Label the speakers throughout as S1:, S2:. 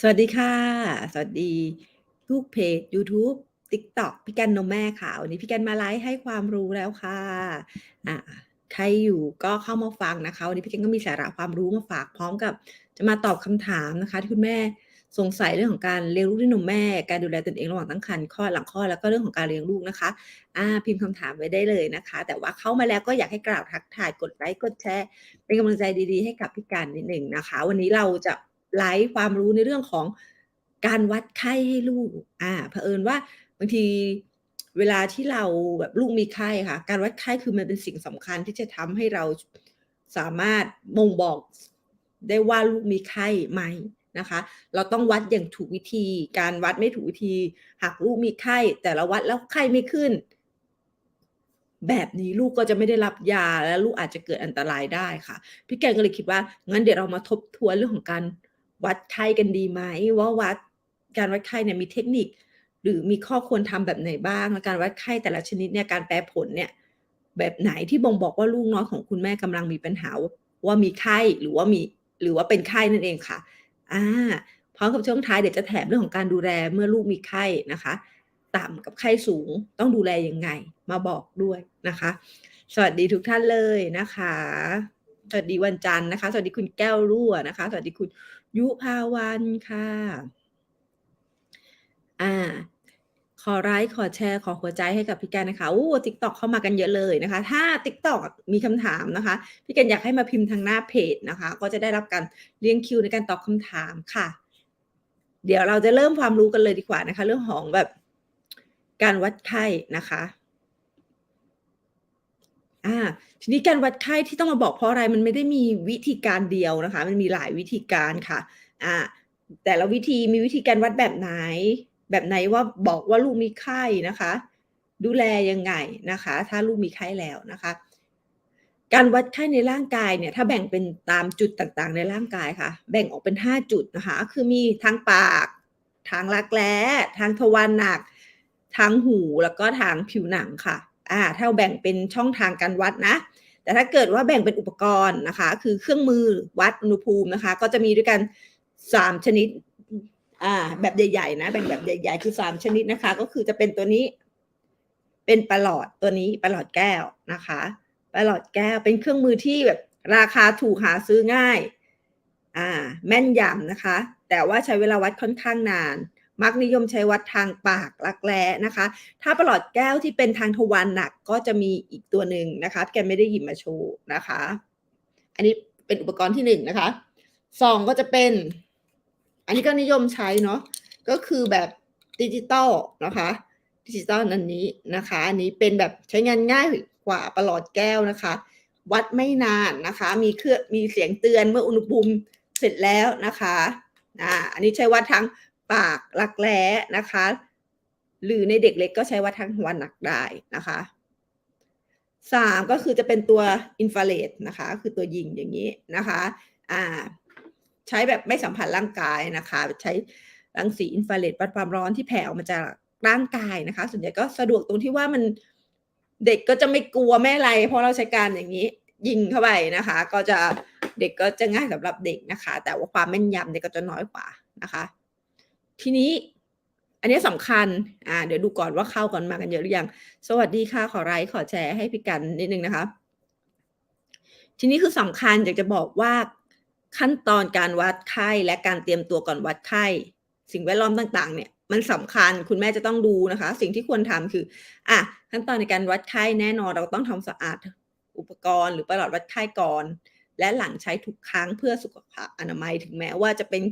S1: สวัสดีค่ะ สวัสดีทุกเพจยูทูบ TikTok พี่กันนมแม่ค่ะ วันนี้พี่กันมาไลฟ์ให้ความรู้แล้วค่ะอ่าใครอยู่ก็เข้ามาฟังนะคะ วันนี้พี่กันก็มีสาระความรู้มาฝากพร้อมกับ จะมาตอบคำถามนะคะ ที่คุณแม่สงสัยเรื่องของการเลี้ยงลูกด้วยนมแม่ การดูแลตนเองระหว่างตั้งครรภ์คลอดหลังคลอดแล้วก็เรื่องของการเลี้ยงลูกนะคะอ่าพิมพ์คำถามไว้ได้เลยนะคะ แต่ว่าเข้ามาแล้วก็อยากให้กล่าวทักทายกดไลค์กดแชร์เป็นกำลังใจดีๆ ให้กับพี่กันนิดหนึ่งนะคะ วันนี้เราจะ ไลฟ์ความรู้ในเรื่องของการวัดไข้ให้ลูก อ่าเผอิญว่าบางทีเวลาที่เราแบบลูกมีไข้ค่ะ การวัดไข้คือมันเป็นสิ่งสำคัญที่จะทำให้เราสามารถบ่งบอกได้ว่าลูกมีไข้ไหมนะคะ เราต้องวัดอย่างถูกวิธี การวัดไม่ถูกวิธี หากลูกมีไข้ แต่เราวัดแล้วไข้ไม่ขึ้น แบบนี้ลูกก็จะไม่ได้รับยาและลูกอาจจะเกิดอันตรายได้ค่ะ พี่แกงก็เลยคิดว่างั้นเดี๋ยวเรามาทบทวนเรื่องของการ วัดไข้กันดีไหมว่าวัดการวัดไข้เนี่ยมีเทคนิค หรือมีข้อควรทำแบบไหนบ้างการวัดไข้แต่ละชนิดเนี่ยการแปลผลเนี่ยแบบไหนที่บ่งบอกว่าลูกน้อยของคุณแม่กำลังมีปัญหาว่ามีไข้หรือว่ามีหรือว่าเป็นไข้นั่นเองค่ะอ่าพร้อมกับช่วงท้ายเดี๋ยวจะแถมเรื่องของการดูแลเมื่อลูกมีไข้นะคะ ต่ำกับไข้สูงต้องดูแลยังไง มาบอกด้วยนะคะ สวัสดีทุกท่านเลยนะคะ สวัสดีวันจันทร์นะคะ สวัสดีคุณแก้วรั่วนะคะ สวัสดีคุณยุภาวันค่ะ อ่า ขอไลก์ขอแชร์ขอหัวใจให้กับพี่แกนนะคะโอ้ TikTok เข้ามากันเยอะเลยนะคะ ถ้า TikTok มีคำถามนะคะ พี่แกนอยากให้มาพิมพ์ทางหน้าเพจนะคะ ก็จะได้รับการเรียงคิวในการตอบคำถามค่ะ เดี๋ยวเราจะเริ่มความรู้กันเลยดีกว่านะคะ เรื่องของแบบการวัดไข้นะคะ อาทีนี้การวัดไข้ที่ต้องมาบอกเพราะอะไรมันไม่ได้มีวิธีการเดียวนะคะ มันมีหลายวิธีการค่ะอาแต่ละวิธีมีวิธีการวัดแบบไหน แบบไหนว่าบอกว่าลูกมีไข้นะคะ ดูแลยังไงนะคะ ถ้าลูกมีไข้แล้วนะคะ การวัดไข้ในร่างกายเนี่ย ถ้าแบ่งเป็นตามจุดต่างๆ ในร่างกายค่ะ แบ่งออกเป็น 5 จุดนะคะ คือมีทางปาก ทางรักแร้ทางทวารหนัก ทางหูแล้วก็ทางผิวหนังค่ะ อาถ้าเราแบ่งเป็นช่องทางการวัดนะ แต่ถ้าเกิดว่าแบ่งเป็นอุปกรณ์นะคะ คือเครื่องมือวัดอุณหภูมินะคะ ก็จะมีด้วยกัน 3 ชนิดอาแบบใหญ่ๆนะแบ่งแบบใหญ่ ๆ คือ 3 ชนิดนะคะ ก็คือจะเป็นตัวนี้เป็นประหลอดตัวนี้ประหลอดแก้วนะคะประหลอดแก้วเป็นเครื่องมือที่แบบราคาถูกหาซื้อง่ายอาแม่นยำนะคะ แต่ว่าใช้เวลาวัดค่อนข้างนาน มักนิยมใช้วัดทางปากรักแร้นะคะ ถ้าประหลอดแก้วที่เป็นทางทวารหนักก็จะมีอีกตัวหนึ่งนะคะพี่กันไม่ได้หยิบมาโชว์นะคะ อันนี้เป็นอุปกรณ์ที่1นะคะ2ก็จะเป็น อันนี้ก็นิยมใช้เนาะก็คือแบบดิจิทัลนะคะดิจิทัลอันนี้นะคะ อันนี้เป็นแบบใช้งานง่ายกว่าประหลอดแก้วนะคะ วัดไม่นานนะคะ มีเครื่องมีเสียงเตือนเมื่ออุณหภูมิเสร็จแล้วนะคะอาอันนี้ใช้วัดทาง ปากรักแร้นะคะ หรือในเด็กเล็กก็ใช้วัดทางทวหนักได้นะคะ3ก็คือจะเป็นตัวอินฟราเรดนะคะ คือตัวยิงอย่างงี้นะคะอาใช้แบบไม่สัมผัสร่างกายนะคะ ใช้รังสีอินฟราเรดวัดความร้อนที่แผ่ออกมาจากร่างกายนะคะ ส่วนใหญ่ก็สะดวกตรงที่ว่ามันเด็กก็จะไม่กลัวไม่อะไร เพราะเราใช้การอย่างงี้ยิงเข้าไปนะคะ ก็จะเด็กก็จะง่ายสำหรับเด็กนะคะ แต่ว่าความแม่นยำเนี่ยก็จะน้อยกว่านะคะ ทีนี้อันนี้สำคัญ อ่า เดี๋ยวดูก่อนว่าเข้ากันมากันเยอะหรือยัง สวัสดีค่ะ ขอไลก์ขอแชร์ให้พี่กันนิดนึงนะคะ ทีนี้คือสำคัญอยากจะบอกว่าขั้นตอนการวัดไข้และการเตรียมตัวก่อนวัดไข้ สิ่งแวดล้อมต่าง ๆ เนี่ย มันสำคัญคุณแม่จะต้องดูนะคะ สิ่งที่ควรทำคือ อะขั้นตอนในการวัดไข้แน่นอนเราต้องทำสะอาดอุปกรณ์ หรือประหลอดวัดไข้ก่อน และหลังใช้ทุกครั้งเพื่อสุขภาพอนามัยถึงแม้ว่าจะเป็น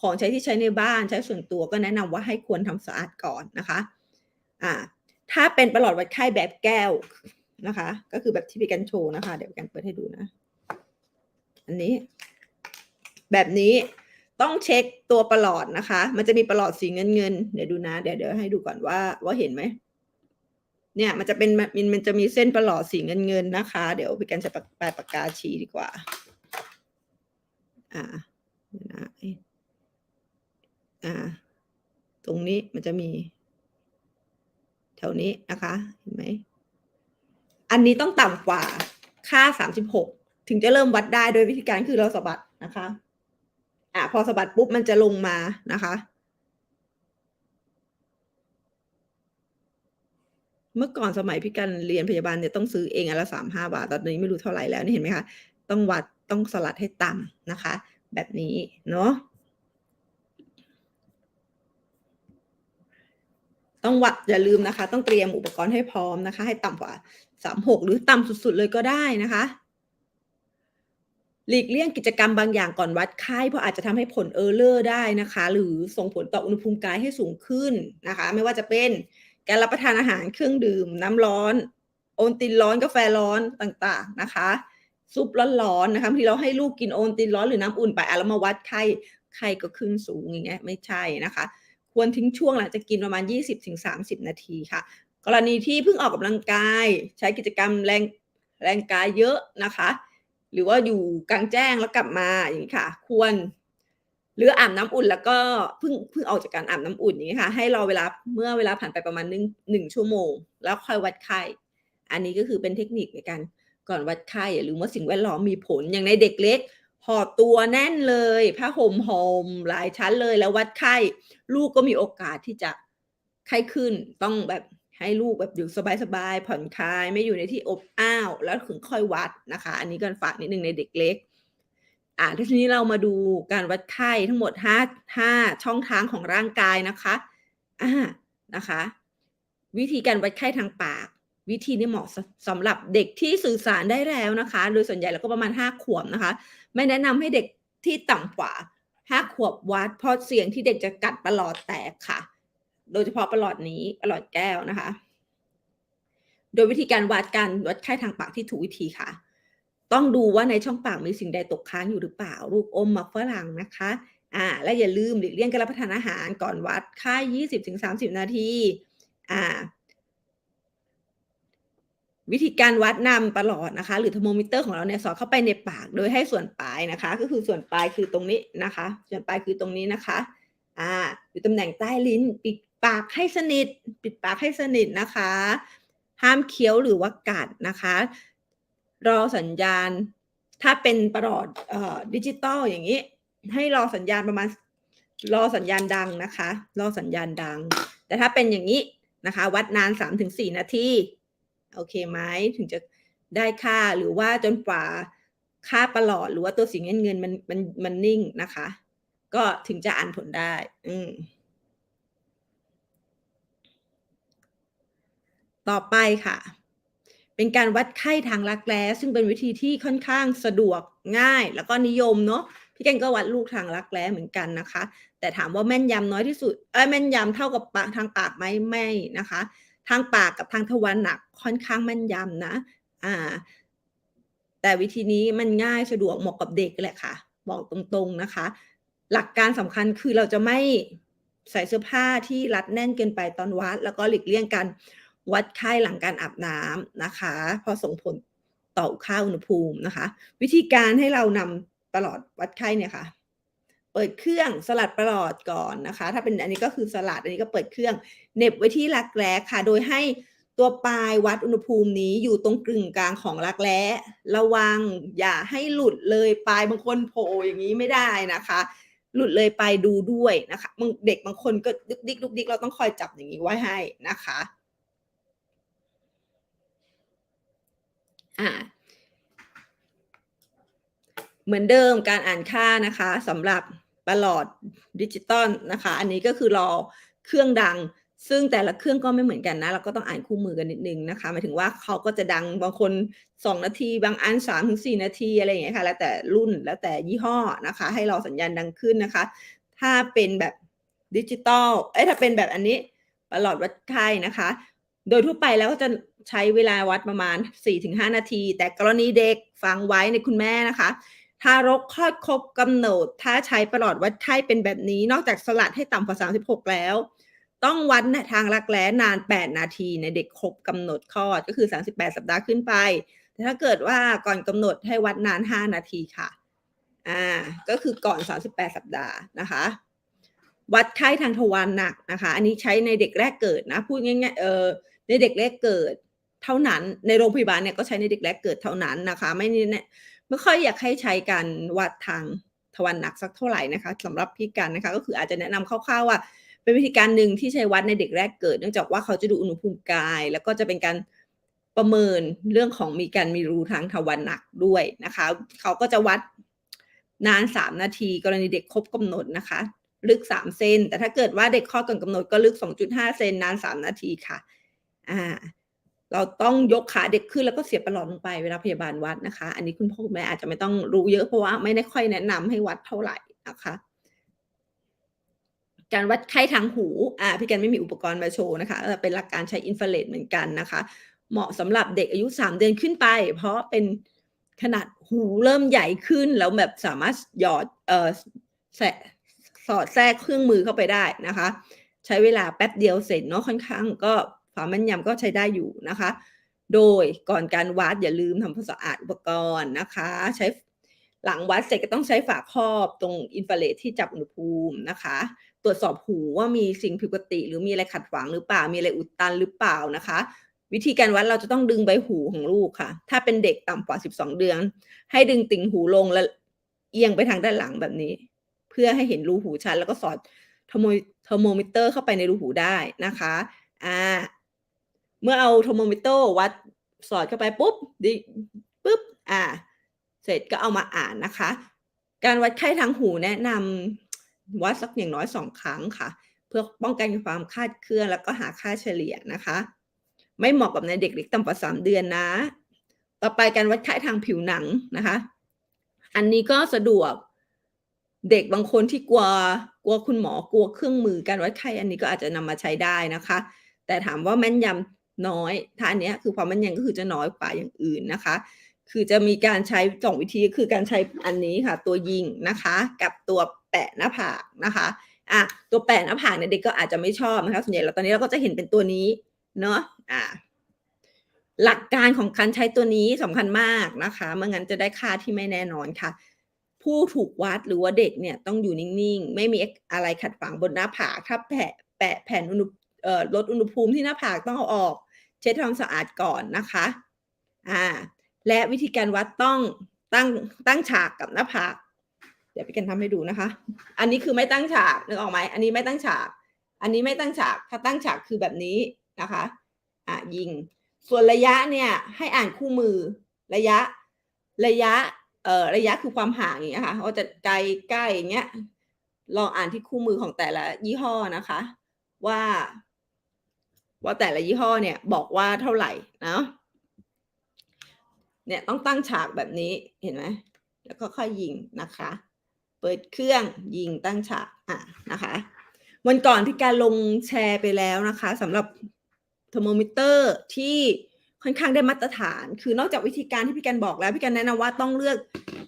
S1: ของใช้ที่ใช้ในบ้านใช้ส่วนตัวก็แนะนำว่าให้ควรทำสะอาดก่อนนะคะอ่าถ้าเป็นประหลอดวัดไข้แบบแก้วนะคะ ก็คือแบบที่พี่กันโชว์นะคะ เดี๋ยวพี่กันเปิดให้ดูนะ อันนี้ แบบนี้ต้องเช็กตัวประหลอดนะคะ มันจะมีประหลอดสีเงินๆเดี๋ยวดูนะ เดี๋ยวเดี๋ยวให้ดูก่อนว่าว่าเห็นไหมเนี่ยมันจะเป็นมันมันจะมีเส้นประหลอดสีเงินๆนนะคะ เดี๋ยวพี่กันจะปากปลายปากกาชี้ดีกว่า อ่านะ อ่า ตรงนี้มันจะมี แถวนี้นะคะ เห็นไหม อันนี้ต้องต่ำกว่าค่า 36 ถึงจะเริ่มวัดได้โดยวิธีการคือเราสะบัดนะคะ อะพอสะบัดปุ๊บมันจะลงมานะคะเมื่อก่อนสมัยพี่กันเรียนพยาบาลเนี่ยต้องซื้อเองอันละสามห้าบาท ตอนนี้ไม่รู้เท่าไหร่แล้วนี่เห็นไหมคะ ต้องวัดต้องสลัดให้ต่ำนะคะ แบบนี้เนาะ ต้องวัดอย่าลืมนะคะ ต้องเตรียมอุปกรณ์ให้พร้อมนะคะ ให้ต่ำกว่าสามหกหรือต่ำสุดๆเลยก็ได้นะคะหลีกเลี่ยงกิจกรรมบางอย่างก่อนวัดไข้เพราะอาจจะทำให้ผลเออร์เลอร์ได้นะคะ หรือส่งผลต่ออุณหภูมิกายให้สูงขึ้นนะคะ ไม่ว่าจะเป็นการรับประทานอาหารเครื่องดื่ม น้ำร้อน โอนตินร้อนกาแฟร้อนต่างๆนะคะ ซุปร้อนๆนะคะที่เราให้ลูกกินโอนตินร้อนหรือน้ำอุ่นไปอะแล้วมาวัดไข้ไข้ก็ขึ้นสูงอย่างเงี้ยไม่ใช่นะคะ ควรทิ้งช่วงหลังจากกินประมาณ 20-30 นาทีค่ะ กรณีที่เพิ่งออกกำลังกาย ใช้กิจกรรมแรงแรงกายเยอะนะคะ หรือว่าอยู่กลางแจ้งแล้วกลับมาอย่างนี้ค่ะ ควร หรืออาบน้ำอุ่นแล้วก็เพิ่งเพิ่งออกจากการอาบน้ำอุ่นอย่างนี้ค่ะ ให้รอเวลาเมื่อเวลาผ่านไปประมาณหนึ่งหนึ่งชั่วโมง แล้วค่อยวัดไข้อันนี้ก็คือเป็นเทคนิคในการก่อนวัดไข้อย่าลืมว่าสิ่งแวดล้อมมีผลอย่างในเด็กเล็ก ห่อตัวแน่นเลยผ้าห่มห่มหลายชั้นเลยแล้ววัดไข้ ลูกก็มีโอกาสที่จะไข้ขึ้น ต้องแบบให้ลูกแบบอยู่สบายๆผ่อนคลายไม่อยู่ในที่อบอ้าว แล้วถึงค่อยวัดนะคะ อันนี้กันฝากนิดนึงในเด็กเล็ก อ่าทีนี้เรามาดูการวัดไข้ทั้งหมดห้าห้าช่องทางของร่างกายนะคะอ่านะคะ วิธีการวัดไข้ทางปาก วิธีนี้เหมาะสสำหรับเด็กที่สื่อสารได้แล้วนะคะ โดยส่วนใหญ่แล้วก็ประมาณห้าขวบนะคะ ไม่แนะนำให้เด็กที่ต่ำกว่าห้าขวบวัดเพราะเสี่ยงที่เด็กจะกัดประหลอดแตกค่ะ โดยเฉพาะประหลอดนี้ประหลอดแก้วนะคะ โดยวิธีการวัดการวัดไข้ทางปากที่ถูกวิธีค่ะ ต้องดูว่าในช่องปากมีสิ่งใดตกค้างอยู่หรือเปล่า ลูกอมมักฝรั่งนะคะ อ่า และอย่าลืมหลีกเลี่ยงการรับประทานอาหารก่อนวัดไข้ยี่สิบถึงสามสิบนาที อ่า วิธีการวัดนำประหลอดนะคะ หรือเทอร์โมมิเตอร์ของเราเนี่ยสอดเข้าไปในปาก โดยให้ส่วนปลายนะคะ ก็คือส่วนปลายคือตรงนี้นะคะ ส่วนปลายคือตรงนี้นะคะอ่าอยู่ตำแหน่งใต้ลิ้นปิดปากให้สนิท ปิดปากให้สนิทนะคะ ห้ามเคี้ยวหรือว่ากัดนะคะ รอสัญญาณ ถ้าเป็นประหลอดออดิจิตอลอย่างนี้ ให้รอสัญญาณประมาณรอสัญญาณดังนะคะ รอสัญญาณดัง แต่ถ้าเป็นอย่างนี้นะคะ วัดนาน 3-4 นาที โอเคไหมถึงจะได้ค่าหรือว่าจนกว่าค่าประหลอดหรือว่าตัวสีเงินเงินมันมันมันนิ่งนะคะ ก็ถึงจะอ่านผลได้ อืมต่อไปค่ะ เป็นการวัดไข้ทางรักแร้ซึ่งเป็นวิธีที่ค่อนข้างสะดวกง่าย แล้วก็นิยมเนาะพี่แกงก็วัดลูกทางรักแร้เหมือนกันนะคะ แต่ถามว่าแม่นยำน้อยที่สุดเอ้ยแม่นยำเท่ากับปากทางปากไหมไม่นะคะ ทางปากกับทางทวารหนักค่อนข้างแม่นยำนะอ่าแต่วิธีนี้มันง่ายสะดวกเหมาะกับเด็กแหละค่ะ บอกตรงๆนะคะ หลักการสำคัญคือเราจะไม่ใส่เสื้อผ้าที่รัดแน่นเกินไปตอนวัด แล้วก็หลีกเลี่ยงการวัดไข้หลังการอาบน้ำนะคะพราะส่งผลต่อค่าอุณหภูมินะคะ วิธีการให้เรานำประหลอดวัดไข้เนี่ยค่ะ เปิดเครื่องสลัดประหลอดก่อนนะคะ ถ้าเป็นอันนี้ก็คือสลัดอันนี้ก็เปิดเครื่องเน็บไว้ที่รักแร้ค่ะ โดยให้ตัวปลายวัดอุณหภูมินี้อยู่ตรงกึ่งกลางของรักแร้ระวังอย่าให้หลุดเลยปลายบางคนโผล่อย่างนี้ไม่ได้นะคะ หลุดเลยไปดูด้วยนะคะเด็กบางคนก็ดึกดิกดุกดิกเราต้องคอยจับอย่างนี้ไว้ให้นะคะอ่าเหมือนเดิมการอ่านค่านะคะสำหรับ ประหลอดดิจิตอลนะคะ อันนี้ก็คือรอเครื่องดัง ซึ่งแต่ละเครื่องก็ไม่เหมือนกันนะ เราก็ต้องอ่านคู่มือกันนิดนึงนะคะหมายถึงว่าเขาก็จะดังบางคน 2 นาที บางอัน3ถึง4นาทีอะไรอย่างเงี้ยค่ะ แล้วแต่รุ่นแล้วแต่ยี่ห้อนะคะ ให้รอสัญญาณดังขึ้นนะคะ ถ้าเป็นแบบดิจิตอลเอ้ยถ้าเป็นแบบอันนี้ประหลอดวัดไข้นะคะ โดยทั่วไปแล้วก็จะใช้เวลาวัดประมาณ 4-5 นาที แต่กรณีเด็กฟังไว้ในคุณแม่นะคะ ทารกคลอดครบกำหนดถ้าใช้ประหลอดวัดไข้เป็นแบบนี้ นอกจากสลัดให้ต่ำกว่า 36 แล้ว ต้องวัดทางรักแร้นาน 8 นาทีในเด็กครบกำหนดคลอดก็คือ 38 สัปดาห์ขึ้นไป แต่ถ้าเกิดว่าก่อนกำหนดให้วัดนาน 5 นาทีค่ะ อ่า ก็คือก่อน 38 สัปดาห์นะคะ วัดไข้ทางทวารหนักนะคะ อันนี้ใช้ในเด็กแรกเกิดนะ พูดง่ายๆ เออในเด็กแรกเกิดเท่านั้น ในโรงพยาบาลเนี่ยก็ใช้ในเด็กแรกเกิดเท่านั้นนะคะ ไม่นี่เนี่ย ไม่ค่อยอยากให้ใช้การวัดทางทวารหนักสักเท่าไหร่นะคะสำหรับพี่กันนะคะ ก็คืออาจจะแนะนำคร่าวๆว่าเป็นวิธีการหนึ่งที่ใช้วัดในเด็กแรกเกิด เนื่องจากว่าเขาจะดูอุณหภูมิกาย แล้วก็จะเป็นการประเมินเรื่องของมีการมีรูทางทวารหนักด้วยนะคะ เขาก็จะวัดนาน 3 นาที กรณีเด็กครบกำหนดนะคะ ลึก 3 เซนแต่ถ้าเกิดว่าเด็กคลอก่อนกำหนดก็ลึก 2.5 เซนนาน 3 นาทีค่ะอ่า เราต้องยกขาเด็กขึ้นแล้วก็เสียบประหลอดลงไปเวลาพยาบาลวัดนะคะ อันนี้คุณพ่อคุณแม่อาจจะไม่ต้องรู้เยอะเพราะว่าไม่ได้ค่อยแนะนำให้วัดเท่าไหร่นะคะการวัดไข้ทางหู อ่า พี่กันไม่มีอุปกรณ์มาโชว์นะคะเออเป็นหลักการใช้อินฟราเรดเหมือนกันนะคะ เหมาะสำหรับเด็กอายุ 3 เดือนขึ้นไป เพราะเป็นขนาดหูเริ่มใหญ่ขึ้น แล้วแบบสามารถหยอด เอ่อแสสอดแทรกเครื่องมือเข้าไปได้นะคะ ใช้เวลาแป๊บเดียวเสร็จเนาะค่อนข้างก็ ความแม่นยำก็ใช้ได้อยู่นะคะ โดยก่อนการวัดอย่าลืมทำความสะอาดอุปกรณ์นะคะ ใช้หลังวัดเสร็จก็ต้องใช้ฝาครอบตรงอินฟราเรดที่จับอุณหภูมินะคะ ตรวจสอบหูว่ามีสิ่งผิดปกติ หรือมีอะไรขัดขวางหรือเปล่า มีอะไรอุดตันหรือเปล่านะคะ วิธีการวัดเราจะต้องดึงใบหูของลูกค่ะ ถ้าเป็นเด็กต่ำกว่า 12 เดือน ให้ดึงติ่งหูลงแล้วเอียงไปทางด้านหลังแบบนี้ เพื่อให้เห็นรูหูชัดแล้วก็สอดเทอร์โมเทอร์โมมิเตอร์เข้าไปในรูหูได้นะคะ อ่า เมื่อเอาเทรโมมิเตอร์วัดสอดเข้าไปปุ๊บดิปุ๊บอ่า เสร็จก็เอามาอ่านนะคะ การวัดไข้ทางหูแนะนำวัดสักอย่างน้อยสองครั้งค่ะ เพื่อป้องกันความคาดเคลื่อนแล้วก็หาค่าเฉลี่ยนะคะ ไม่เหมาะกับในเด็กเล็กต่ำกว่าสามเดือนนะ ต่อไปการวัดไข้ทางผิวหนังนะคะ อันนี้ก็สะดวกเด็กบางคนที่กลัวกลัวคุณหมอกลัวเครื่องมือการวัดไข้อันนี้ก็อาจจะนำมาใช้ได้นะคะ แต่ถามว่าแม่นยำ น้อยถ้าอันเนี้ยคือความแม่นยำก็คือจะน้อยกว่าอย่างอื่นนะคะ คือจะมีการใช้สองวิธีคือการใช้อันนี้ค่ะ ตัวยิงนะคะ กับตัวแปะหน้าผากนะคะอะตัวแปะหน้าผากเนี่ยเด็กก็อาจจะไม่ชอบนะคะส่วนใหญ่เราตอนนี้เราก็จะเห็นเป็นตัวนี้เนาะอะหลักการของการใช้ตัวนี้สำคัญมากนะคะเมื่องั้นจะได้ค่าที่ไม่แน่นอนค่ะ ผู้ถูกวัดหรือว่าเด็กเนี่ยต้องอยู่นิ่งๆ ไม่มีอะไรขัดขวางบนหน้าผากถ้าแปะแปะแผ่นอุณหลดอุณหภูมิที่หน้าผากต้องเอาออก เช็ดทำความสะอาดก่อนนะคะอ่าและวิธีการวัดต้องตั้งตั้งฉากกับหน้าผากเดี๋ยวพี่กันทำให้ดูนะคะ อันนี้คือไม่ตั้งฉากนึกออกไหมอันนี้ไม่ตั้งฉาก อันนี้ไม่ตั้งฉาก ถ้าตั้งฉากคือแบบนี้นะคะอะยิง ส่วนระยะเนี่ยให้อ่านคู่มือระยะระยะเอ่อระยะคือความห่างอย่างเงี้ยค่ะว่าจะไกลใกล้อย่างเงี้ยลองอ่านที่คู่มือของแต่ละยี่ห้อนะคะ ว่า ว่าแต่ละยี่ห้อเนี่ยบอกว่าเท่าไหร่นะเนี่ยต้องตั้งฉากแบบนี้เห็นไหมแล้วก็ค่อยยิงนะคะ เปิดเครื่องยิงตั้งฉากอะนะคะวันก่อนพี่การลงแชร์ไปแล้วนะคะสำหรับเทอร์โมมิเตอร์ที่ค่อนข้างได้มาตรฐาน คือนอกจากวิธีการที่พี่การบอกแล้ว พี่การแนะนำว่าต้องเลือก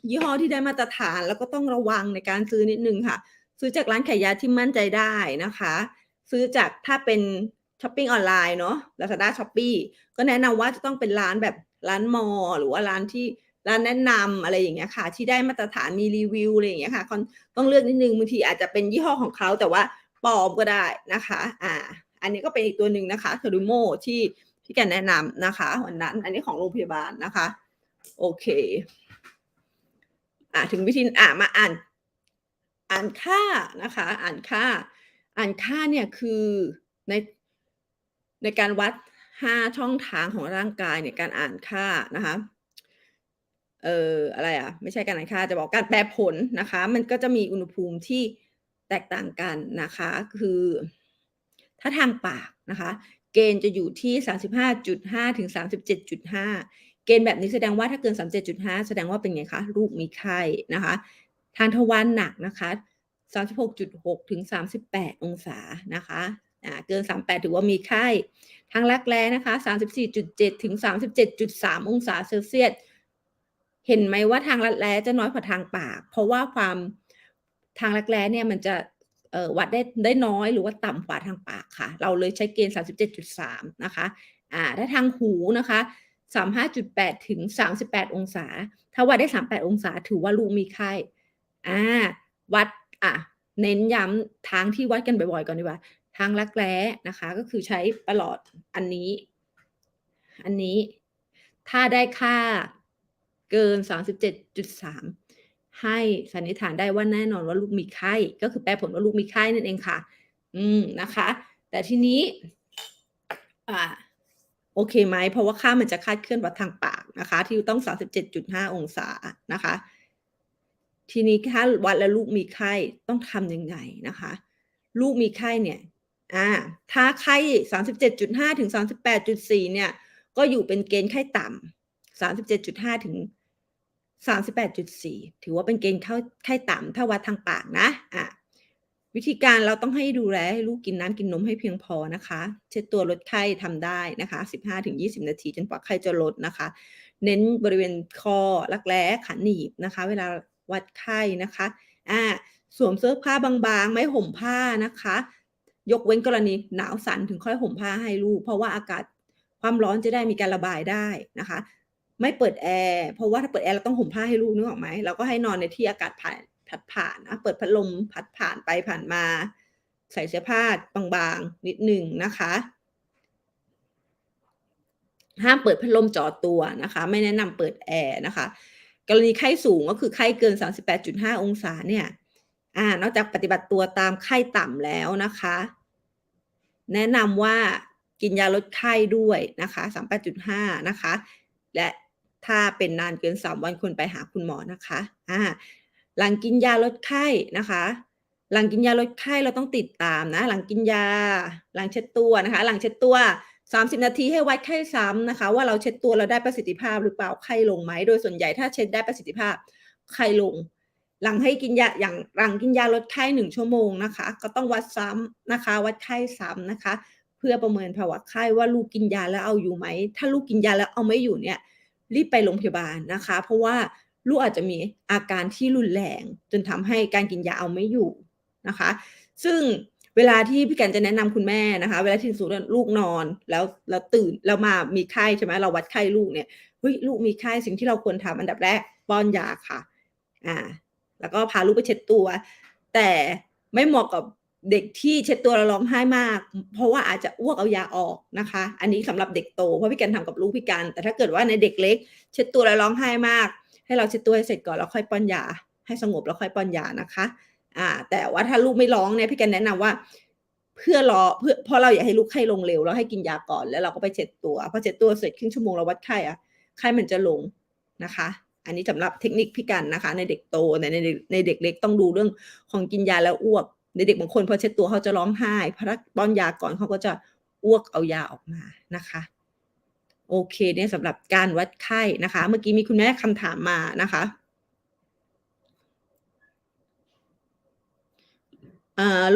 S1: ยี่ห้อที่ได้มาตรฐาน แล้วก็ต้องระวังในการซื้อนิดนึงค่ะ ซื้อจากร้านขายยาที่มั่นใจได้นะคะ ซื้อจากถ้าเป็น ช้อปปิ้งออนไลน์เนาะ Lazada Shopee ก็แนะนำว่าจะต้องเป็นร้านแบบร้านมอ หรือว่าร้านที่ร้านแนะนำอะไรอย่างเงี้ยค่ะ ที่ได้มาตรฐานมีรีวิวอะไรอย่างเงี้ยค่ะต้องเลือกนิดนึงบางทีอาจจะเป็นยี่ห้อของเขาแต่ว่าปลอมก็ได้นะคะ อ่า อันนี้ก็เป็นอีกตัวหนึ่งนะคะเทอริโมที่ที่แกแนะนำนะคะ วันนั้น อันนี้ของโรงพยาบาลนะคะ โอเค อ่าถึงวิธีอ่ามาอ่าน อ่านค่านะคะ อ่านค่า อ่านค่าเนี่ยคือใน ในการวัดห้าช่องทางของร่างกายเนี่ยการอ่านค่านะคะเอออะไรอะ ไม่ใช่การอ่านค่าจะบอกการแปลผลนะคะ มันก็จะมีอุณหภูมิที่แตกต่างกันนะคะ คือ ถ้าทางปากนะคะ เกณฑ์จะอยู่ที่ 35.5 ถึง 37.5 เกณฑ์แบบนี้แสดงว่าถ้าเกิน 37.5 แสดงว่าเป็นไงคะลูกมีไข้นะคะ ทางทวารหนักนะคะ 36.6 ถึง 38 องศานะคะ เกิน 38 ถือว่ามีไข้ ทางรักแร้นะคะ 34.7 ถึง 37.3 องศาเซลเซียส เห็นไหมว่าทางรักแร้จะน้อยกว่าทางปาก เพราะว่าความทางรักแร้เนี่ยมันจะวัดได้ได้น้อยหรือว่าต่ำกว่าทางปากค่ะ เราเลยใช้เกณฑ์ 37.3 นะคะอ่าถ้าทางหูนะคะ 35.8 ถึง 38 องศา ถ้าวัดได้ 38 องศา ถือว่าลูกมีไข้อ่าวัดอะเน้นย้ำทางที่วัดกันบ่อยๆก่อนดีกว่า ทางรักแร้นะคะ ก็คือใช้ประหลอดอันนี้ อันนี้ ถ้าได้ค่าเกิน 37.3 ให้สันนิษฐานได้ว่าแน่นอนว่าลูกมีไข้ ก็คือแปลผลว่าลูกมีไข้นั่นเองค่ะ อืมนะคะ แต่ทีนี้ อ่าโอเคไหม เพราะว่าค่ามันจะคาดเคลื่อนวัดทางปากนะคะ ที่ต้อง 37.5 องศานะคะ ทีนี้ถ้าวัดแล้วลูกมีไข้ต้องทำยังไงนะคะ ลูกมีไข้เนี่ย อ่าถ้าไข้37.5ถึง38.4เนี่ย ก็อยู่เป็นเกณฑ์ไข้ต่ำ37.5ถึง38.4ถือว่าเป็นเกณฑ์เข้าไข้ต่ำถ้าวัดทางปากนะอะวิธีการเราต้องให้ดูแลให้ลูกกินน้ำกินนมให้เพียงพอนะคะ เช็ดตัวลดไข้ทำได้นะคะ 15-20 นาทีจนกว่าไข้จะลดนะคะ เน้นบริเวณคอรักแร้ขาหนีบนะคะ เวลาวัดไข้นะคะอ่าสวมเสื้อผ้าบางๆ ไม่ห่มผ้านะคะ ยกเว้นกรณีหนาวสั่นถึงค่อยห่มผ้าให้ลูก เพราะว่าอากาศความร้อนจะได้มีการระบายได้นะคะ ไม่เปิดแอร์เพราะว่าถ้าเปิดแอร์เราต้องห่มผ้าให้ลูกนึกออกไหมเราก็ให้นอนในที่อากาศผ่านพัดผ่านนะเปิดพัดลมพัดผ่านไปผ่านมา ใส่เสื้อผ้าบางๆนิดหนึ่งนะคะ ห้ามเปิดพัดลมจ่อตัวนะคะ ไม่แนะนำเปิดแอร์นะคะ กรณีไข้สูงก็คือไข้เกิน 38.5 องศาเนี่ย อ่านอกจากปฏิบัติตัวตามไข้ต่ำแล้วนะคะ แนะนำว่ากินยาลดไข้ด้วยนะคะ38.5นะคะ และถ้าเป็นนานเกิน 3 วันควรไปหาคุณหมอนะคะอ่าหลังกินยาลดไข้นะคะ หลังกินยาลดไข้เราต้องติดตามนะ หลังกินยา หลังเช็ดตัวนะคะ หลังเช็ดตัว 30 นาทีให้วัดไข้ซ้ำนะคะ ว่าเราเช็ดตัวเราได้ประสิทธิภาพหรือเปล่าไข้ลงไหมโดยส่วนใหญ่ถ้าเช็ดได้ประสิทธิภาพไข้ลง หลังให้กินยาอย่างหลังกินยาลดไข้หนึ่งชั่วโมงนะคะ ก็ต้องวัดซ้ำนะคะ วัดไข้ซ้ำนะคะ เพื่อประเมินภาวะไข้ว่าลูกกินยาแล้วเอาอยู่ไหม ถ้าลูกกินยาแล้วเอาไม่อยู่เนี่ยรีบไปโรงพยาบาลนะคะ เพราะว่าลูกอาจจะมีอาการที่รุนแรง จนทำให้การกินยาเอาไม่อยู่นะคะ ซึ่งเวลาที่พี่กันจะแนะนำคุณแม่นะคะ เวลาที่สูลูกนอนแล้วแล้วตื่นแล้วมามีไข้ใช่ไหมเราวัดไข้ลูกเนี่ยเฮ้ยลูกมีไข้สิ่งที่เราควรทำอันดับแรกป้อนยาค่ะอ่า แล้วก็พาลูกไปเช็ดตัว แต่ไม่เหมาะกับเด็กที่เช็ดตัวแล้วร้องไห้มาก เพราะว่าอาจจะอ้วกเอายาออกนะคะ อันนี้สำหรับเด็กโตเพราะพี่กันทำกับลูกพี่กันแต่ถ้าเกิดว่าในเด็กเล็ก เช็ดตัวแล้วร้องไห้มาก ให้เราเช็ดตัวให้เสร็จก่อนแล้วค่อยป้อนยา ให้สงบแล้วค่อยป้อนยานะคะอ่าแต่ว่าถ้าลูกไม่ร้องเนี่ยพี่กันแนะนำว่า เพื่อรอเพื่อเพราะเราอยากให้ลูกไข้ลงเร็วเราให้กินยาก่อนแล้วเราก็ไปเช็ดตัวพอเช็ดตัวเสร็จครึ่งชั่วโมงเราวัดไข้อะไข้มันจะลงนะคะ อันนี้สำหรับเทคนิคพี่กันนะคะ ในเด็กโตในในในเด็กเล็กต้องดูเรื่องของกินยาแล้วอ้วก ในเด็กบางคนพอเช็ดตัวเขาจะร้องไห้เพราะถ้าป้อนยาก่อนเขาก็จะอ้วกเอายาออกมานะคะโอเคเนี่ยสำหรับการวัดไข้นะคะ เมื่อกี้มีคุณแม่คำถามมานะคะ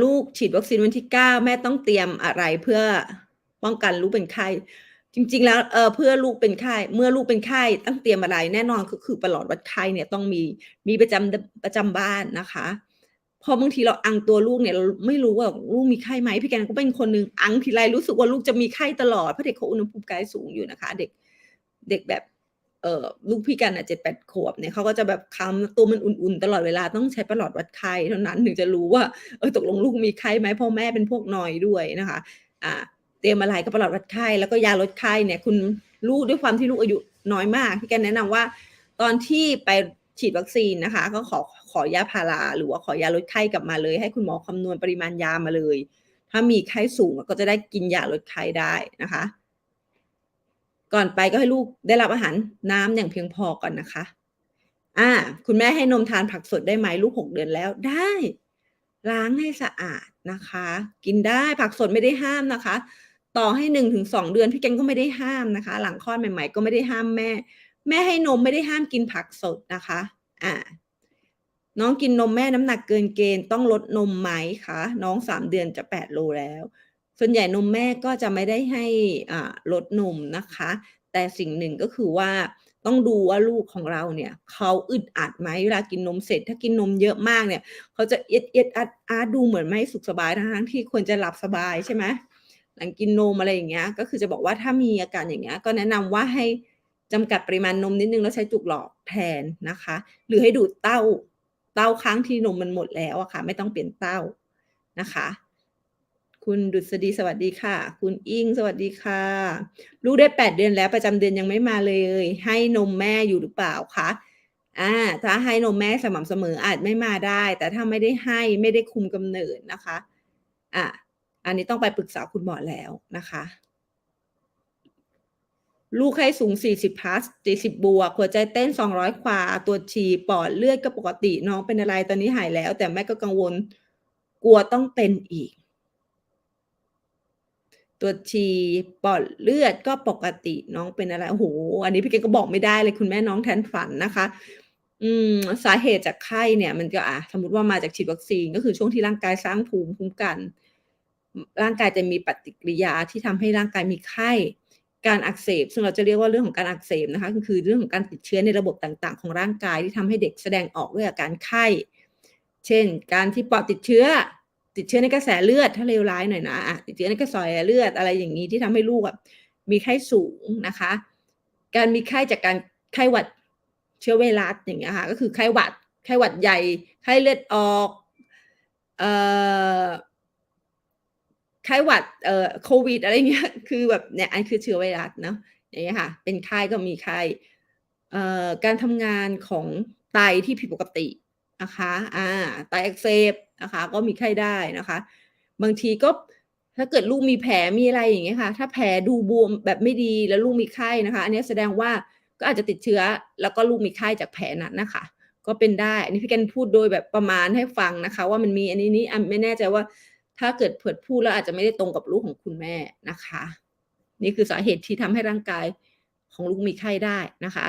S1: ลูกฉีดวัคซีนวันที่ 9 แม่ต้องเตรียมอะไรเพื่อป้องกันลูกเป็นไข้ จริง ๆ แล้วเออเพื่อลูกเป็นไข้เมื่อลูกเป็นไข้ต้องเตรียมอะไรแน่นอนก็คือประหลอดวัดไข้เนี่ยต้องมีมีประจำประจำบ้านนะคะพอบางทีเราอังตัวลูกเนี่ยเราไม่รู้ว่าลูกมีไข้ไหมพี่แกนก็เป็นคนหนึ่งอังทีไรรู้สึกว่าลูกจะมีไข้ตลอดเพราะเด็กเขาอุณหภูมิกายสูงอยู่นะคะ เด็กเด็กแบบเออลูกพี่กันอะเจ็ดแปดขวบเนี่ยเขาก็จะแบบคำตัวมันอุ่นๆ ตลอดเวลาต้องใช้ประหลอดวัดไข้เท่านั้นถึงจะรู้ว่าเออตกลงลูกมีไข้ไหมพ่อแม่เป็นพวกนอยด้วยนะคะ อ่า เตรียมอะไรก็ประหลอดวัดไข้แล้วก็ยาลดไข้เนี่ย คุณลูกด้วยความที่ลูกอายุน้อยมาก พี่แกแนะนำว่า ตอนที่ไปฉีดวัคซีนนะคะ ก็ขอขอยาพาราหรือว่าขอยาลดไข้กลับมาเลย ให้คุณหมอคำนวณปริมาณยามาเลย ถ้ามีไข้สูงก็จะได้กินยาลดไข้ได้นะคะ ก่อนไปก็ให้ลูกได้รับอาหารน้ำอย่างเพียงพอก่อนนะคะ อ่า คุณแม่ให้นมทานผักสดได้ไหมลูกหกเดือนแล้วได้ล้างให้สะอาดนะคะ กินได้ผักสดไม่ได้ห้ามนะคะ ต่อให้หนึ่งถึงสองเดือนพี่แกงก็ไม่ได้ห้ามนะคะ หลังคลอดใหม่ ๆ ก็ไม่ได้ห้ามแม่ แม่ให้นมไม่ได้ห้ามกินผักสดนะคะอ่าน้องกินนมแม่น้ำหนักเกินเกณฑ์ต้องลดนมไหมคะน้องสามเดือนจะแปดโลแล้ว ส่วนใหญ่นมแม่ก็จะไม่ได้ให้อ่าลดนมนะคะ แต่สิ่งหนึ่งก็คือว่าต้องดูว่าลูกของเราเนี่ยเขาอึดอัดไหมเวลากินนมเสร็จ ถ้ากินนมเยอะมากเนี่ยเขาจะเอ็ดเอ็ดอัดอาดูเหมือนไม่สุขสบายทั้งที่ควรจะหลับสบายใช่ไหม หลังกินนมอะไรอย่างเงี้ย ก็คือจะบอกว่าถ้ามีอาการอย่างเงี้ย ก็แนะนำว่าให้จำกัดปริมาณนมนิดนึงแล้วใช้จุกหลอกแทนนะคะ หรือให้ดูดเต้าเต้าค้างที่นมมันหมดแล้วอะค่ะ ไม่ต้องเปลี่ยนเต้านะคะ คุณดุษฎีสวัสดีค่ะ คุณอิงสวัสดีค่ะ ลูกได้แปดเดือนแล้วประจำเดือนยังไม่มาเลย ให้นมแม่อยู่หรือเปล่าคะอาถ้าให้นมแม่สม่ำเสมออาจไม่มาได้ แต่ถ้าไม่ได้ให้ไม่ได้คุมกำเนิดนะคะอ่า อันนี้ต้องไปปรึกษาคุณหมอแล้วนะคะ ลูกไข้สูง 40+ 40 บวก หัวใจเต้น 200 กว่าตรวฉี่ปอดเลือดก็ปกติ น้องเป็นอะไร?ตอนนี้หายแล้ว แต่แม่ก็กังวล กลัวต้องเป็นอีกตรวฉี่ปอดเลือดก็ปกติน้องเป็นอะไร?โอ้โฮอันนี้พี่เกก็บอกไม่ได้เลยคุณแม่น้องแทนฝันนะคะอืมสาเหตุจากไข้เนี่ยมันก็อะสมมติว่ามาจากฉีดวัคซีนก็คือช่วงที่ร่างกายสร้างภูมิคุ้มกัน ร่างกายจะมีปฏิกิริยาที่ทำให้ร่างกายมีไข้การอักเสบ ซึ่งเราจะเรียกว่าเรื่องของการอักเสบนะคะก็คือเรื่องของการติดเชื้อในระบบต่างๆ ของร่างกายที่ทำให้เด็กแสดงออกด้วยอาการไข้ เช่น การที่ปอดติดเชื้อ ติดเชื้อในกระแสเลือดถ้าเลวร้ายหน่อยนะติดเชื้อในกระแสเลือดอะไรอย่างงี้ที่ทำให้ลูกมีไข้สูงนะคะ การมีไข้จากการไข้หวัดเชื้อไวรัสอย่างเงี้ยค่ะก็คือไข้หวัดไข้หวัดใหญ่ไข้เลือดออกเอ่อ ไข้หวัดเอ่อโควิดอะไรเงี้ยคือแบบเนี่ยอันคือเชื้อไวรัสเนาะอย่างเงี้ยค่ะ เป็นไข้ก็มีไข้เอ่อการทำงานของไตที่ผิดปกตินะคะอาไตอักเสบนะคะ ก็มีไข้ได้นะคะ บางทีก็ถ้าเกิดลูกมีแผลมีอะไรอย่างเงี้ยค่ะ ถ้าแผลดูบวมแบบไม่ดีแล้วลูกมีไข้นะคะ อันนี้แสดงว่าก็อาจจะติดเชื้อ แล้วก็ลูกมีไข้จากแผลนั้นนะคะ ก็เป็นได้ อันนี้พี่กันพูดโดยแบบประมาณให้ฟังนะคะ ว่ามันมีอันนี้ๆอาไม่แน่ใจว่า ถ้าเกิดเผื่อพูดแล้วอาจจะไม่ได้ตรงกับลูกของคุณแม่นะคะ นี่คือสาเหตุที่ทำให้ร่างกายของลูกมีไข้ได้นะคะ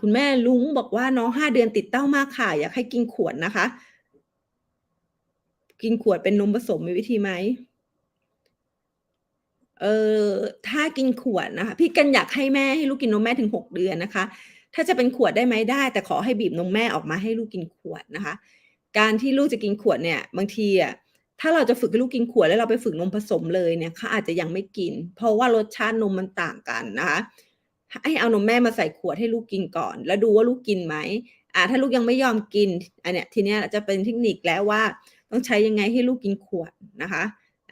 S1: คุณแม่รุ้งบอกว่าน้อง5เดือนติดเต้ามากค่ะ อยากให้กินขวดนะคะ กินขวดเป็นนมผสมมีวิธีไหม?เอ่อถ้ากินขวดนะคะ พี่กันอยากให้แม่ให้ลูกกินนมแม่ถึง6เดือนนะคะ ถ้าจะเป็นขวดได้ไหม?ได้ แต่ขอให้บีบนมแม่ออกมาให้ลูกกินขวดนะคะ การที่ลูกจะกินขวดเนี่ย บางทีอะถ้าเราจะฝึกให้ลูกกินขวดแล้วเราไปฝึกนมผสมเลยเนี่ยเขาอาจจะยังไม่กิน เพราะว่ารสชาตินมมันต่างกันนะคะให้เอานมแม่มาใส่ขวดให้ลูกกินก่อน แล้วดูว่าลูกกินไหมอ่าถ้าลูกยังไม่ยอมกินอันเนี้ยทีเนี้ยจะเป็นเทคนิคแล้วว่า ต้องใช้ยังไงให้ลูกกินขวดนะคะ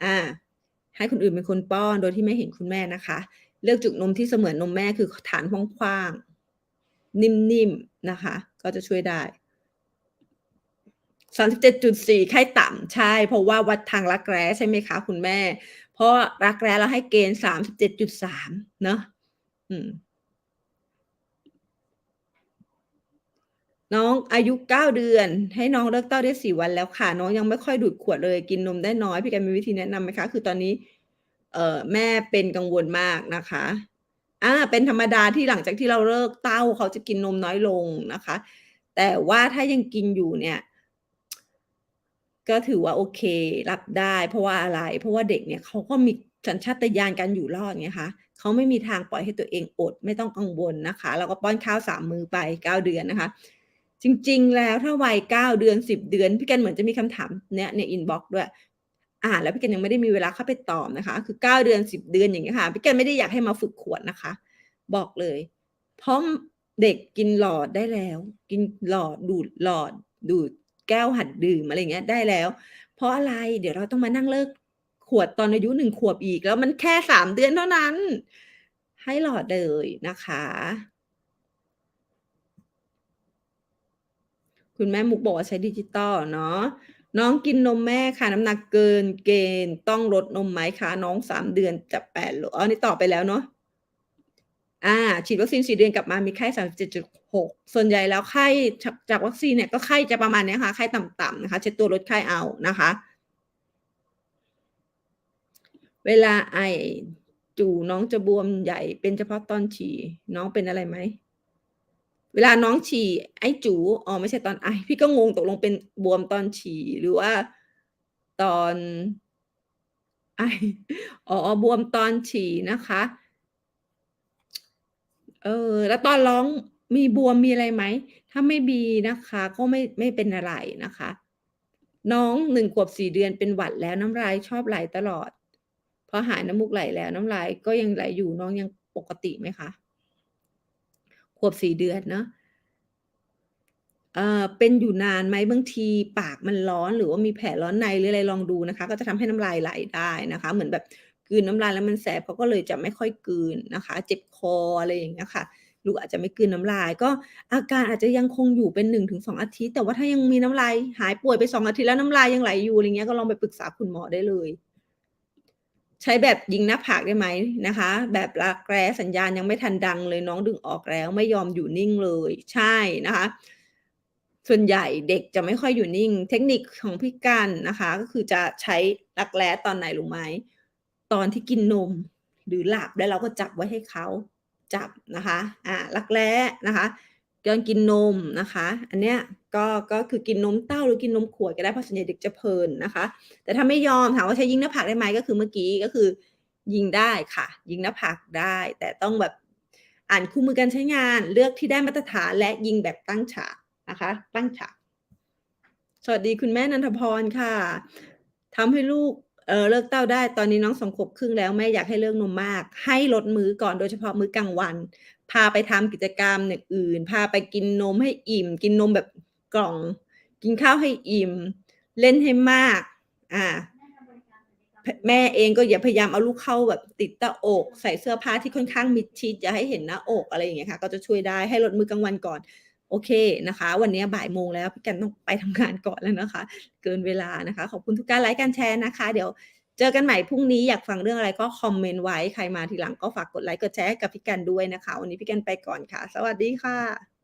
S1: อาให้คนอื่นเป็นคนป้อนโดยที่ไม่เห็นคุณแม่นะคะ เลือกจุกนมที่เสมือนนมแม่คือฐานกว้างๆนิ่มๆนะคะ ก็จะช่วยได้ 37.4ไข้ต่ำใช่ เพราะว่าวัดทางรักแร้ใช่ไหมคะคุณแม่?เพราะรักแร้เราให้เกณฑ์37.3เนาะอืมน้องอายุ9เดือน ให้น้องเลิกเต้าได้4วันแล้วค่ะ น้องยังไม่ค่อยดูดขวดเลยกินนมได้น้อย พี่แกมีวิธีแนะนำไหมคะ?คือตอนนี้ เอ่อแม่เป็นกังวลมากนะคะอ่าเป็นธรรมดาที่หลังจากที่เราเลิกเต้าเขาจะกินนมน้อยลงนะคะ แต่ว่าถ้ายังกินอยู่เนี่ย ก็ถือว่าโอเค รับได้ เพราะว่าอะไร?เพราะว่าเด็กเนี่ยเขาก็มีสัญชาตญาณการอยู่รอดไงคะเขาไม่มีทางปล่อยให้ตัวเองอดไม่ต้องกังวลนะคะ เราก็ป้อนข้าว3มื้อไป9เดือนนะคะ จริง ๆ แล้วถ้าวัย9เดือน10เดือน พี่กันเหมือนจะมีคำถามเนี้ยในอินบ็อกซ์ด้วยอ่านแล้วพี่กันยังไม่ได้มีเวลาเข้าไปตอบนะคะ คือ9เดือน10เดือนอย่างเงี้ยค่ะพี่กันไม่ได้อยากให้มาฝึกขวดนะคะ บอกเลย เพราะเด็กกินหลอดได้แล้ว กินหลอดดูดหลอดดูด แก้วหัดดื่มอะไรเงี้ยได้แล้ว เพราะอะไร?เดี๋ยวเราต้องมานั่งเลิกขวดตอนอายุ1ขวบอีก แล้วมันแค่3เดือนเท่านั้น ให้หลอดเลยนะคะ คุณแม่มุกบอกว่าใช้ดิจิทัลเนาะน้องกินนมแม่ค่ะน้ำหนักเกินเกณฑ์ต้องลดนมไหมคะ?น้อง3เดือนจะ8โลอ๋ออันนี้ตอบไปแล้วเนาะ อาฉีดวัคซีน4เดือนกลับมามีไข้37.6ส่วนใหญ่แล้วไข้จากจากวัคซีนเนี่ยก็ไข้จะประมาณนี้ค่ะไข้ต่ำๆนะคะเช็ดตัวลดไข้เอานะคะ เวลาไอจู่น้องจะบวมใหญ่เป็นเฉพาะตอนฉี่น้องเป็นอะไรไหม?เวลาน้องฉี่ไอจู๋อ๋อไม่ใช่ตอนไอ พี่ก็งงตกลงเป็นบวมตอนฉี่หรือว่าตอนไออ๋อบวมตอนฉี่นะคะ เออ แล้วตอนร้องมีบวมมีอะไรไหม?ถ้าไม่มีนะคะ ก็ไม่ไม่เป็นอะไรนะคะ น้อง1ขวบ4เดือนเป็นหวัดแล้วน้ำลายชอบไหลตลอด พอหายน้ำมูกไหลแล้วน้ำลายก็ยังไหลอยู่น้องยังปกติไหมคะ?ขวบ4เดือนเนาะเอ่อเป็นอยู่นานไหม?บางทีปากมันร้อนหรือว่ามีแผลร้อนในหรืออะไรลองดูนะคะ ก็จะทำให้น้ำลายไหลได้นะคะ เหมือนแบบ กืนน้ำลายแล้วมันแสบเขาก็เลยจะไม่ค่อยกืนนะคะ เจ็บคออะไรอย่างเงี้ยค่ะลูกอาจจะไม่กืนน้ำลาย ก็อาการอาจจะยังคงอยู่เป็น1-2อาทิตย์ แต่ว่าถ้ายังมีน้ำลายหายป่วยไป 2 อาทิตย์แล้วน้ำลายยังไหลอยู่อะไรเงี้ยก็ลองไปปรึกษาคุณหมอได้เลย ใช้แบบยิงหน้าผากได้ไหมนะคะ แบบรักแร้สัญญาณยังไม่ทันดังเลยน้องดึงออกแล้วไม่ยอมอยู่นิ่งเลย ใช่นะคะ ส่วนใหญ่เด็กจะไม่ค่อยอยู่นิ่ง เทคนิคของพี่กันนะคะ ก็คือจะใช้รักแร้ตอนไหนรู้ไหม ตอนที่กินนมหรือหลับแล้วเราก็จับไว้ให้เขาจับนะคะอ่ารักแร้นะคะตอนกินนมนะคะ อันเนี้ยก็ก็คือกินนมเต้าหรือกินนมขวดก็ได้เพราะส่วนใหญ่เด็กจะเพลินนะคะ แต่ถ้าไม่ยอมถามว่าใช้ยิงหน้าผากได้ไหมก็คือเมื่อกี้ก็คือ ยิงได้ค่ะ ยิงหน้าผากได้ แต่ต้องแบบอ่านคู่มือการใช้งานเลือกที่ได้มาตรฐานและยิงแบบตั้งฉากนะคะ ตั้งฉากสวัสดีคุณแม่นันทพรค่ะทำให้ลูก เออเลิกเต้าได้ตอนนี้น้อง2ขวบครึ่งแล้วแม่อยากให้เลิกนมมาก ให้ลดมื้อก่อนโดยเฉพาะมื้อกลางวัน พาไปทำกิจกรรมอย่างอื่น พาไปกินนมให้อิ่ม กินนมแบบกล่อง กินข้าวให้อิ่ม เล่นให้มากอ่าแม่เองก็อย่าพยายามเอาลูกเข้าแบบติดหน้าอก ใส่เสื้อผ้าที่ค่อนข้างมิดชิดอย่าให้เห็นหน้าอกอะไรอย่างเงี้ยค่ะ ก็จะช่วยได้ให้ลดมื้อกลางวันก่อน โอเคนะคะ วันนี้บ่ายโมงแล้วพี่กันต้องไปทำงานก่อนแล้วนะคะ เกินเวลานะคะ ขอบคุณทุกการไลค์การแชร์นะคะ เดี๋ยวเจอกันใหม่พรุ่งนี้อยากฟังเรื่องอะไรก็คอมเมนต์ไว้ใครมาทีหลังก็ฝากกดไลค์กดแชร์ให้กับพี่กันด้วยนะคะ วันนี้พี่กันไปก่อนค่ะ สวัสดีค่ะ